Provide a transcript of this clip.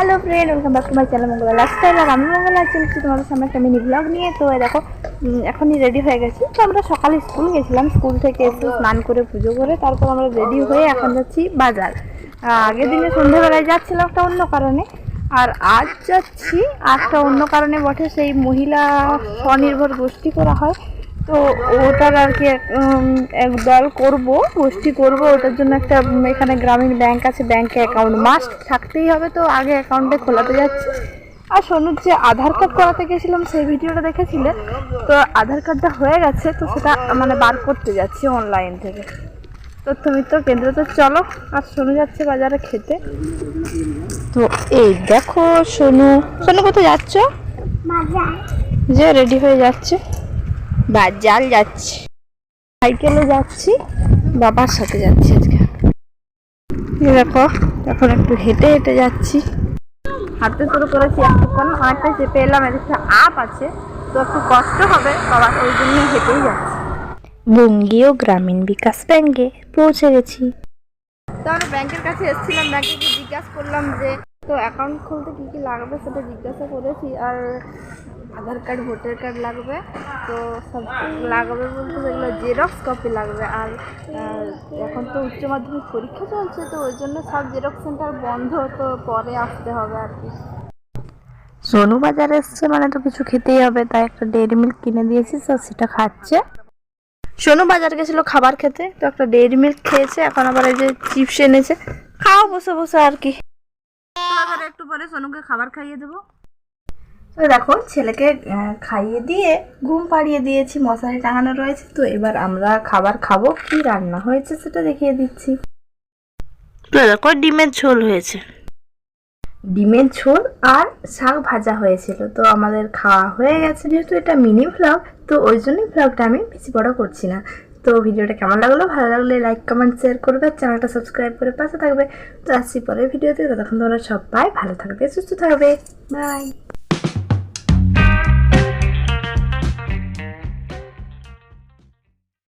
Hello friend welcome back to my channel Mangala lifestyle আর আমি মঙ্গলা চলছি তোমাদের সামনে একটা মিনি ব্লগ নিয়ে। তো এই দেখো এখনই রেডি হয়ে গেছি। তো আমরা সকালে স্কুল গেছিলাম। স্কুল থেকে এসে স্নান করে পুজো করে তারপর আমরা রেডি হয়ে এখন যাচ্ছি বাজার। আগের দিনে সন্ধ্যেবেলায় যাচ্ছিলাম একটা অন্য কারণে। আর আজ যাচ্ছি একটা অন্য কারণে বটে। সেই মহিলা স্বনির্ভর গোষ্ঠী করা হয়। তো ওটার আর কি এক দল করব গোষ্ঠী করব। ওটার জন্য একটা এখানে গ্রামীণ ব্যাংক আছে ব্যাংকে অ্যাকাউন্ট মাস্ট থাকতেই হবে তো আগে অ্যাকাউন্টে খোলাতে যাচ্ছি। আর সোনুর যে আধার কার্ড করাতে গেছিলাম সেই ভিডিওটা দেখেছিলে? তো আধার কার্ডটা হয়ে গেছে তো সেটা মানে বার করতে যাচ্ছি অনলাইন থেকে। তো তুমি তো চলো আর সোনু যাচ্ছে বাজারে খেতে। তো এই দেখো সোনু। সোনু কোথায় যাচ্ছ? যে রেডি হয়ে যাচ্ছে। বাজার যাচ্ছি। সাইকেলে যাচ্ছি, বাবার সাথে যাচ্ছি আজকে। দেখো, এখন একটু হেঁটে হেঁটে যাচ্ছি। হাঁটতে শুরু করেছি একটুক্ষণ অনেকটা চেপে এলাম, এদিকে আপ আছে, তো একটু কষ্ট হবে বাবার ওই জন্য হেঁটেই যাচ্ছি। বঙ্গীয় গ্রামীণ বিকাশ ব্যাংকে পৌঁছে গেছি। তো আমরা ব্যাংকের কাছে এসেছিলাম, ব্যাংকে গিয়ে জিজ্ঞাসা করলাম যে, তো অ্যাকাউন্ট খুলতে কী কী লাগবে? সেটা জিজ্ঞাসা করেছি, আর আধার কার্ড, ভোটার কার্ড লাগবে। তো সব লাগবে বলতে সেগুলো জেরক্স কপি লাগবে আর আর এখন তো উচ্চ মাধ্যমিক পরীক্ষা চলছে তো ওই জন্য সব জেরক্স সেন্টার বন্ধ তো পরে আসতে হবে আর কি। সোনু বাজার এসছে মানে তো কিছু খেতেই হবে তাই একটা ডেয়ারি মিল্ক কিনে দিয়েছি তো সেটা খাচ্ছে। সোনু বাজার গেছিল খাবার খেতে তো একটা ডেয়ারি মিল্ক খেয়েছে এখন আবার এই যে চিপস এনেছে। খাও বসে বসে আর কি। একটু পরে সোনুকে খাবার খাইয়ে দেবো। তো দেখো ছেলেকে খাইয়ে দিয়ে ঘুম পাড়িয়ে দিয়েছি মশারি টাঙানো রয়েছে। তো এবার আমরা খাবার খাব কি রান্না হয়েছে সেটা দেখিয়ে দিচ্ছি। তো দেখো ডিমের ঝোল হয়েছে। ডিমের ঝোল আর শাক ভাজা হয়েছিল তো আমাদের খাওয়া হয়ে গেছে। যেহেতু এটা মিনি ভ্লগ তো ওই জন্যই ভ্লগটা আমি বেশি বড় করছি না। তো ভিডিওটা কেমন লাগল? ভালো লাগলে লাইক কমেন্ট শেয়ার করবে চ্যানেলটা সাবস্ক্রাইব করে পাশে থাকবে। তো আসছি পরের ভিডিওতে ততক্ষণ তোমরা সবাই ভালো থাকবে সুস্থ থাকবে। বাই